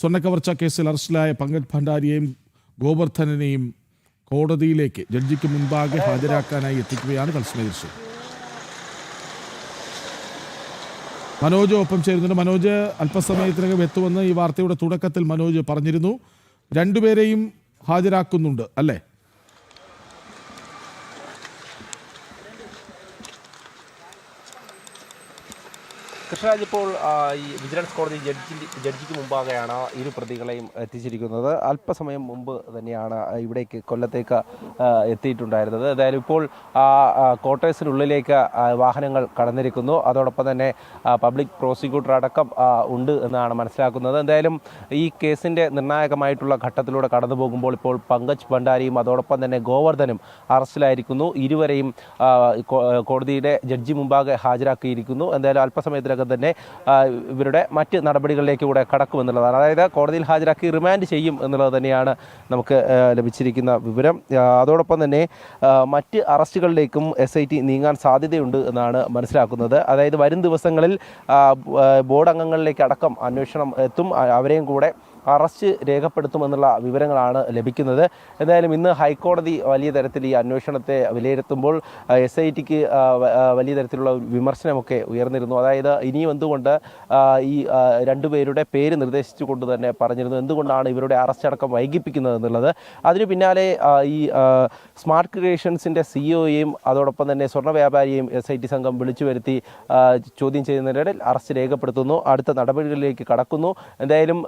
സ്വർണക്കവർച്ച കേസിൽ അറസ്റ്റിലായ പങ്കജ് ഭണ്ഡാരിയെയും ഗോവർദ്ധനെയും കോടതിയിലേക്ക് ജഡ്ജിക്ക് മുൻപാകെ ഹാജരാക്കാനായി എത്തിക്കുകയാണ് തത്സമയ ദൃശ്യം മനോജ് ഒപ്പം ചേരുന്നുണ്ട്. മനോജ് അല്പസമയത്തിനകം എത്തുമെന്ന് ഈ വാർത്തയുടെ തുടക്കത്തിൽ മനോജ് പറഞ്ഞിരുന്നു. രണ്ടുപേരെയും ഹാജരാക്കുന്നുണ്ട് അല്ലേ? കൃഷ്ണരാജ് ഇപ്പോൾ ഈ വിജിലൻസ് കോടതി ജഡ്ജി ജഡ്ജിക്ക് മുമ്പാകെയാണ് ഇരു പ്രതികളെയും എത്തിച്ചിരിക്കുന്നത്. അല്പസമയം മുമ്പ് തന്നെയാണ് ഇവിടേക്ക് കൊല്ലത്തേക്ക് എത്തിയിട്ടുണ്ടായിരുന്നത്. അതായത് ഇപ്പോൾ ക്വാർട്ടേഴ്സിനുള്ളിലേക്ക് വാഹനങ്ങൾ കടന്നിരിക്കുന്നു. അതോടൊപ്പം തന്നെ പബ്ലിക് പ്രോസിക്യൂട്ടർ അടക്കം ഉണ്ട് എന്നാണ് മനസ്സിലാക്കുന്നത്. എന്തായാലും ഈ കേസിന്റെ നിർണായകമായിട്ടുള്ള ഘട്ടത്തിലൂടെ കടന്നു പോകുമ്പോൾ ഇപ്പോൾ പങ്കജ് ഭണ്ഡാരിയും അതോടൊപ്പം തന്നെ ഗോവർദ്ധനും അറസ്റ്റിലായിരിക്കുന്നു. ഇരുവരെയും കോടതിയുടെ ജഡ്ജി മുമ്പാകെ ഹാജരാക്കിയിരിക്കുന്നു. എന്തായാലും അല്പസമയത്തിനകം തന്നെ ആ, ഇവരുടെ മറ്റ് നടപടികളിലേക്ക് കൂടെ കടക്കുമെന്നുള്ളതാണ്. അതായത് കോടതിയിൽ ഹാജരാക്കി റിമാൻഡ് ചെയ്യും എന്നുള്ളത് തന്നെയാണ് നമുക്ക് ലഭിച്ചിരിക്കുന്ന വിവരം. അതോടൊപ്പം തന്നെ മറ്റ് അറസ്റ്റുകളിലേക്കും എസ് ഐ ടി നീങ്ങാൻ സാധ്യതയുണ്ട് എന്നാണ് മനസ്സിലാക്കുന്നത്. അതായത് വരും ദിവസങ്ങളിൽ ബോർഡ് അംഗങ്ങളിലേക്ക് അടക്കം അന്വേഷണം എത്തും. അവരെയും കൂടെ അറസ്റ്റ് രേഖപ്പെടുത്തുമെന്നുള്ള വിവരങ്ങളാണ് ലഭിക്കുന്നത്. എന്തായാലും ഇന്ന് ഹൈക്കോടതി വലിയ തരത്തിൽ ഈ അന്വേഷണത്തെ വിലയിരുത്തുമ്പോൾ എസ് ഐ ടിക്ക് വലിയ തരത്തിലുള്ള വിമർശനമൊക്കെ ഉയർന്നിരുന്നു. അതായത് ഇനിയും എന്തുകൊണ്ട് ഈ രണ്ടുപേരുടെ പേര് നിർദ്ദേശിച്ചുകൊണ്ട് തന്നെ പറഞ്ഞിരുന്നു. എന്തുകൊണ്ടാണ് ഇവരുടെ അറസ്റ്റ് അടക്കം വൈകിപ്പിക്കുന്നത് എന്നുള്ളത്. അതിന് പിന്നാലെ ഈ സ്മാർട്ട് ക്രിയേഷൻസിന്റെ സിഇഒയെയും അതോടൊപ്പം തന്നെ സ്വർണ വ്യാപാരിയെയും എസ് ഐ ടി സംഘം വിളിച്ചു വരുത്തി ചോദ്യം ചെയ്യുന്നതിനിടയിൽ അറസ്റ്റ് രേഖപ്പെടുത്തുന്നു. അടുത്ത നടപടികളിലേക്ക് കടക്കുന്നു. എന്തായാലും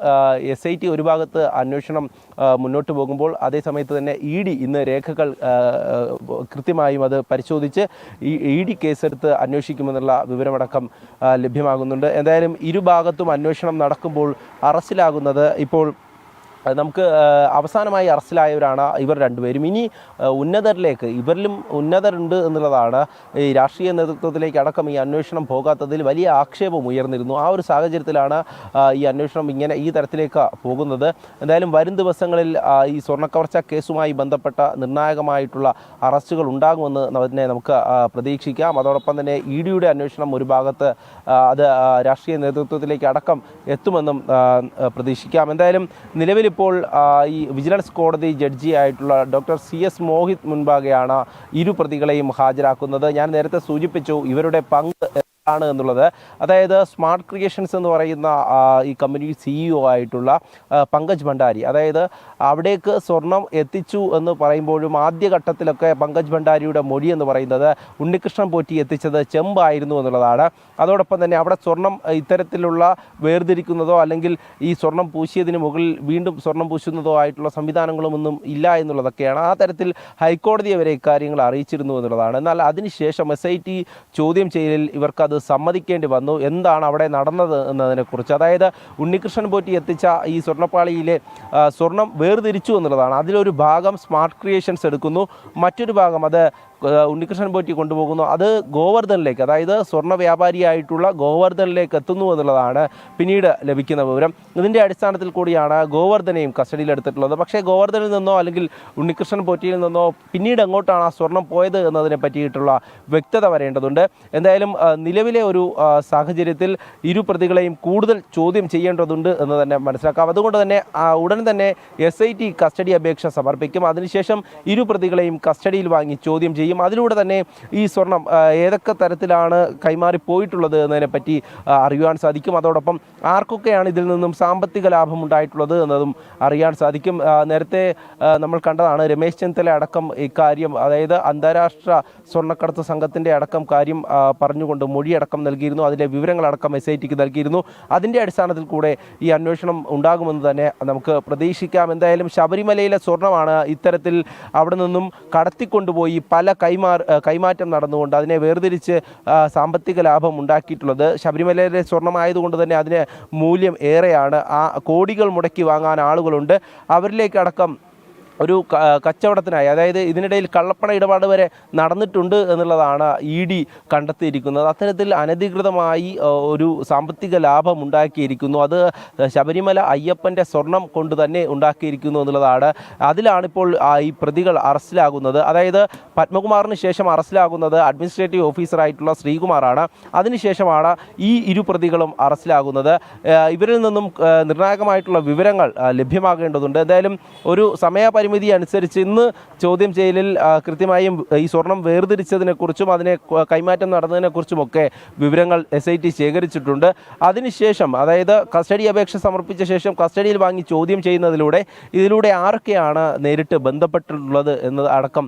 എസ് ഐ ടി ഒരു ഭാഗത്ത് അന്വേഷണം മുന്നോട്ട് പോകുമ്പോൾ അതേസമയത്ത് തന്നെ ഇ ഡി ഇന്ന് രേഖകൾ കൃത്യമായും അത് പരിശോധിച്ച് ഇ ഡി കേസെടുത്ത് അന്വേഷിക്കുമെന്നുള്ള വിവരമടക്കം ലഭ്യമാകുന്നുണ്ട്. എന്തായാലും ഇരുഭാഗത്തും അന്വേഷണം നടക്കുമ്പോൾ അറസ്റ്റിലാകുന്നത് ഇപ്പോൾ നമുക്ക് അവസാനമായി അറസ്റ്റിലായവരാണ് ഇവർ രണ്ടുപേരും. ഇനി ഉന്നതരിലേക്ക് ഇവരിലും ഉന്നതരുണ്ട് എന്നുള്ളതാണ് ഈ രാഷ്ട്രീയ നേതൃത്വത്തിലേക്ക് അടക്കം ഈ അന്വേഷണം പോകാത്തതിൽ വലിയ ആക്ഷേപം ഉയർന്നിരുന്നു. ആ ഒരു സാഹചര്യത്തിലാണ് ഈ അന്വേഷണം ഇങ്ങനെ ഈ തരത്തിലേക്ക് പോകുന്നത്. എന്തായാലും വരും ദിവസങ്ങളിൽ ഈ സ്വർണക്കവർച്ച കേസുമായി ബന്ധപ്പെട്ട നിർണായകമായിട്ടുള്ള അറസ്റ്റുകൾ ഉണ്ടാകുമെന്ന് തന്നെ നമുക്ക് പ്രതീക്ഷിക്കാം. അതോടൊപ്പം തന്നെ ഇ ഡിയുടെ അന്വേഷണം ഒരു ഭാഗത്ത് അത് രാഷ്ട്രീയ നേതൃത്വത്തിലേക്ക് അടക്കം എത്തുമെന്നും പ്രതീക്ഷിക്കാം. എന്തായാലും നിലവിലിപ്പോൾ ആ, ഈ വിജിലൻസ് കോടതി ജഡ്ജിയായിട്ടുള്ള ഡോക്ടർ സി എസ് മോഹിത് മുൻപാകെയാണ് ഇരു പ്രതികളെയും ഹാജരാക്കുന്നത്. ഞാൻ നേരത്തെ സൂചിപ്പിച്ചു ഇവരുടെ പങ്ക് ആണ് എന്നുള്ളത്. അതായത് സ്മാർട്ട് ക്രിയേഷൻസ് എന്ന് പറയുന്ന ഈ കമ്പനി സിഇഒ ആയിട്ടുള്ള പങ്കജ് ഭണ്ഡാരി. അതായത് അവിടേക്ക് സ്വർണം എത്തിച്ചു എന്ന് പറയുമ്പോഴും ആദ്യഘട്ടത്തിലൊക്കെ പങ്കജ് ഭണ്ഡാരിയുടെ മൊഴി എന്ന് പറയുന്നത് ഉണ്ണികൃഷ്ണൻ പോറ്റി എത്തിച്ചത് ചെമ്പായിരുന്നു എന്നുള്ളതാണ്. അതോടൊപ്പം തന്നെ അവിടെ സ്വർണം ഇത്തരത്തിലുള്ള വേർതിരിക്കുന്നതോ അല്ലെങ്കിൽ ഈ സ്വർണം പൂശിയതിന് മുകളിൽ വീണ്ടും സ്വർണം പൂശുന്നതോ ആയിട്ടുള്ള സംവിധാനങ്ങളൊന്നും ഇല്ല എന്നുള്ളതൊക്കെയാണ് ആ തരത്തിൽ ഹൈക്കോടതിയെ വരെ ഇക്കാര്യങ്ങൾ അറിയിച്ചിരുന്നു എന്നുള്ളതാണ്. എന്നാൽ അതിനുശേഷം എസ് ഐ ടി ചോദ്യം ചെയ്യലിൽ ഇവർക്കത് സമ്മതിക്കേണ്ടി വന്നു. എന്താണ് അവിടെ നടന്നത് എന്നതിനെക്കുറിച്ച്? അതായത് ഉണ്ണികൃഷ്ണൻ പോറ്റി എത്തിച്ച ഈ സ്വർണപ്പാളിയിലെ സ്വർണം വേർതിരിച്ചു എന്നുള്ളതാണ്. അതിലൊരു ഭാഗം സ്മാർട്ട് ക്രിയേഷൻസ് എടുക്കുന്നു. മറ്റൊരു ഭാഗം അത് ഉണ്ണികൃഷ്ണൻ പോറ്റി കൊണ്ടുപോകുന്നു. അത് ഗോവർദ്ധനിലേക്ക് അതായത് സ്വർണ വ്യാപാരിയായിട്ടുള്ള ഗോവർദ്ധനിലേക്ക് എത്തുന്നു എന്നുള്ളതാണ് പിന്നീട് ലഭിക്കുന്ന വിവരം. ഇതിന്റെ അടിസ്ഥാനത്തിൽ കൂടിയാണ് ഗോവർദ്ധനെയും കസ്റ്റഡിയിലെടുത്തിട്ടുള്ളത് പക്ഷേ ഗോവർദ്ധനിൽ നിന്നോ അല്ലെങ്കിൽ ഉണ്ണികൃഷ്ണൻ പോറ്റിയിൽ നിന്നോ പിന്നീട് എങ്ങോട്ടാണ് ആ സ്വർണം പോയത് എന്നതിനെ പറ്റിയിട്ടുള്ള വ്യക്തത വരേണ്ടതുണ്ട്. എന്തായാലും ആ, നിലവിലെ ഒരു സാഹചര്യത്തിൽ ഇരു പ്രതികളെയും കൂടുതൽ ചോദ്യം ചെയ്യേണ്ടതുണ്ട് എന്ന് തന്നെ മനസ്സിലാക്കാം. അതുകൊണ്ട് തന്നെ ഉടൻ തന്നെ എസ് ഐ ടി കസ്റ്റഡി അപേക്ഷ സമർപ്പിക്കും. അതിനുശേഷം ഇരു പ്രതികളെയും കസ്റ്റഡിയിൽ വാങ്ങി ചോദ്യം ചെയ്യും. അതിലൂടെ തന്നെ ഈ സ്വർണം ഏതൊക്കെ തരത്തിലാണ് കൈമാറി എന്നതിനെ പറ്റി അറിയുവാൻ സാധിക്കും. അതോടൊപ്പം ആർക്കൊക്കെയാണ് ഇതിൽ നിന്നും സാമ്പത്തിക ലാഭം ഉണ്ടായിട്ടുള്ളത് എന്നതും അറിയാൻ സാധിക്കും. നേരത്തെ നമ്മൾ കണ്ടതാണ് രമേശ് ചെന്നിത്തല അടക്കം ഇക്കാര്യം അതായത് അന്താരാഷ്ട്ര സ്വർണക്കടത്ത് സംഘത്തിന്റെ അടക്കം കാര്യം പറഞ്ഞുകൊണ്ട് പറഞ്ഞുകൊണ്ട് മൊഴിയടക്കം നൽകിയിരുന്നു. അതിന്റെ വിവരങ്ങളടക്കം എസ് ഐ ടിക്ക് നൽകിയിരുന്നു. അതിന്റെ അടിസ്ഥാനത്തിൽ കൂടെ ഈ അന്വേഷണം ഉണ്ടാകുമെന്ന് തന്നെ നമുക്ക് പ്രതീക്ഷിക്കാം. എന്തായാലും ശബരിമലയിലെ സ്വർണമാണ് ഇത്തരത്തിൽ അവിടെ നിന്നും കടത്തിക്കൊണ്ടുപോയി പല കൈമാർ കൈമാറ്റം നടന്നുകൊണ്ട് അതിനെ വേർതിരിച്ച് സാമ്പത്തിക ലാഭം ഉണ്ടാക്കിയിട്ടുള്ളത്. ശബരിമലയിലെ സ്വർണമായതുകൊണ്ട് തന്നെ അതിന് മൂല്യം ഏറെയാണ്. ആ കോടികൾ മുടക്കി വാങ്ങാൻ ആളുകളുണ്ട്. അവരിലേക്കടക്കം ഒരു കച്ചവടത്തിനായി അതായത് ഇതിനിടയിൽ കള്ളപ്പണ ഇടപാട് വരെ നടന്നിട്ടുണ്ട് എന്നുള്ളതാണ് ഇ ഡി കണ്ടെത്തിയിരിക്കുന്നത്. അത്തരത്തിൽ അനധികൃതമായി ഒരു സാമ്പത്തിക ലാഭം ഉണ്ടാക്കിയിരിക്കുന്നു. അത് ശബരിമല അയ്യപ്പന്റെ സ്വർണം കൊണ്ട് തന്നെ ഉണ്ടാക്കിയിരിക്കുന്നു എന്നുള്ളതാണ്. അതിലാണിപ്പോൾ ഈ പ്രതികൾ അറസ്റ്റിലാകുന്നത്. അതായത് പത്മകുമാറിന് ശേഷം അറസ്റ്റിലാകുന്നത് അഡ്മിനിസ്ട്രേറ്റീവ് ഓഫീസറായിട്ടുള്ള ശ്രീകുമാറാണ്. അതിനുശേഷമാണ് ഈ ഇരു പ്രതികളും അറസ്റ്റിലാകുന്നത്. ഇവരിൽ നിന്നും നിർണായകമായിട്ടുള്ള വിവരങ്ങൾ ലഭ്യമാകേണ്ടതുണ്ട്. എന്തായാലും ഒരു സമയപരിമിതി അനുസരിച്ച് ഇന്ന് ചോദ്യം ചെയ്യലിൽ കൃത്യമായും ഈ സ്വർണം വേർതിരിച്ചതിനെക്കുറിച്ചും അതിനെ കൈമാറ്റം നടന്നതിനെക്കുറിച്ചുമൊക്കെ വിവരങ്ങൾ എസ് ഐ ടി ശേഖരിച്ചിട്ടുണ്ട്. അതിനുശേഷം അതായത് കസ്റ്റഡി അപേക്ഷ സമർപ്പിച്ച ശേഷം കസ്റ്റഡിയിൽ വാങ്ങി ചോദ്യം ചെയ്യുന്നതിലൂടെ ഇതിലൂടെ ആരൊക്കെയാണ് നേരിട്ട് ബന്ധപ്പെട്ടിട്ടുള്ളത് എന്നത് അടക്കം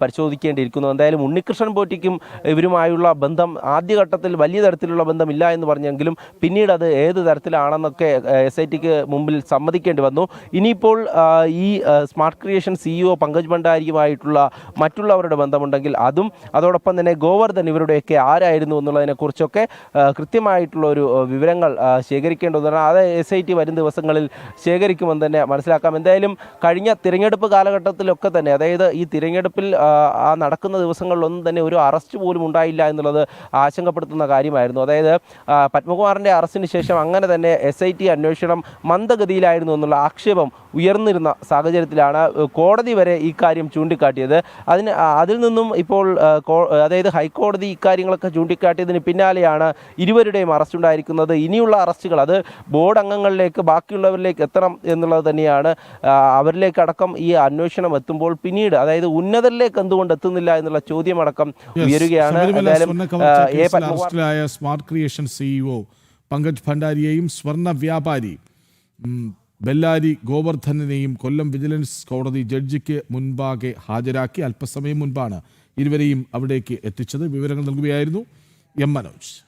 പരിശോധിക്കേണ്ടിയിരിക്കുന്നു. എന്തായാലും ഉണ്ണികൃഷ്ണൻ പോറ്റിക്കും ഇവരുമായുള്ള ബന്ധം ആദ്യഘട്ടത്തിൽ വലിയ തരത്തിലുള്ള ബന്ധമില്ല എന്ന് പറഞ്ഞെങ്കിലും പിന്നീട് അത് ഏത് തരത്തിലാണെന്നൊക്കെ എസ് ഐ ടിക്ക് മുമ്പിൽ സമ്മതിക്കേണ്ടി വന്നു. ഇനിയിപ്പോൾ ഈ ആ, സ്മാർട്ട് ക്രിയേഷൻ സിഇഒ പങ്കജ് ഭണ്ഡാരിയുമായിട്ടുള്ള മറ്റുള്ളവരുടെ ബന്ധമുണ്ടെങ്കിൽ അതും അതോടൊപ്പം തന്നെ ഗോവർദ്ധൻ ഇവരുടെയൊക്കെ ആരായിരുന്നു എന്നുള്ളതിനെക്കുറിച്ചൊക്കെ കൃത്യമായിട്ടുള്ള ഒരു വിവരങ്ങൾ ശേഖരിക്കേണ്ടതാണ് അത് എസ് ഐ ടി വരും ദിവസങ്ങളിൽ ശേഖരിക്കുമെന്ന് തന്നെ മനസ്സിലാക്കാം. എന്തായാലും കഴിഞ്ഞ തിരഞ്ഞെടുപ്പ് കാലഘട്ടത്തിലൊക്കെ തന്നെ അതായത് ഈ തിരഞ്ഞെടുപ്പിൽ ആ, നടക്കുന്ന ദിവസങ്ങളിലൊന്നും തന്നെ ഒരു അറസ്റ്റ് പോലും ഉണ്ടായില്ല എന്നുള്ളത് ആശങ്കപ്പെടുത്തുന്ന കാര്യമായിരുന്നു. അതായത് പത്മകുമാറിന്റെ അറസ്റ്റിന് ശേഷം അങ്ങനെ തന്നെ എസ് ഐ ടി അന്വേഷണം മന്ദഗതിയിലായിരുന്നു എന്നുള്ള ആക്ഷേപം ഉയർന്നിരുന്ന സാഹചര്യത്തിലാണ് കോടതി വരെ ഈ കാര്യം ചൂണ്ടിക്കാട്ടിയത്. അതിന് അതിൽ നിന്നും ഇപ്പോൾ അതായത് ഹൈക്കോടതി ഇക്കാര്യങ്ങളൊക്കെ ചൂണ്ടിക്കാട്ടിയതിന് പിന്നാലെയാണ് ഇരുവരുടെയും അറസ്റ്റ് ഉണ്ടായിരിക്കുന്നത്. ഇനിയുള്ള അറസ്റ്റുകൾ അത് ബോർഡ് അംഗങ്ങളിലേക്ക് ബാക്കിയുള്ളവരിലേക്ക് എത്തണം എന്നുള്ളത് തന്നെയാണ്. അവരിലേക്കടക്കം അവരിലേക്ക് അടക്കം ഈ അന്വേഷണം എത്തുമ്പോൾ പിന്നീട് അതായത് ഉന്നതരിലേക്ക് എന്തുകൊണ്ട് എത്തുന്നില്ല എന്നുള്ള ചോദ്യമടക്കം ഉയരുകയാണ്. സ്മാർട്ട് ക്രിയേഷൻ സിഇഒ പങ്കജ് ഭണ്ഡാരിയെയും സ്വർണ വ്യാപാരി ബെല്ലാരി ഗോവർദ്ധനെയും കൊല്ലം വിജിലൻസ് കോടതി ജഡ്ജിക്ക് മുൻപാകെ ഹാജരാക്കി അല്പസമയം മുൻപാണ് ഇരുവരെയും അവിടേക്ക് എത്തിച്ചത്. വിവരങ്ങൾ നൽകുകയായിരുന്നു എം മനോജ്.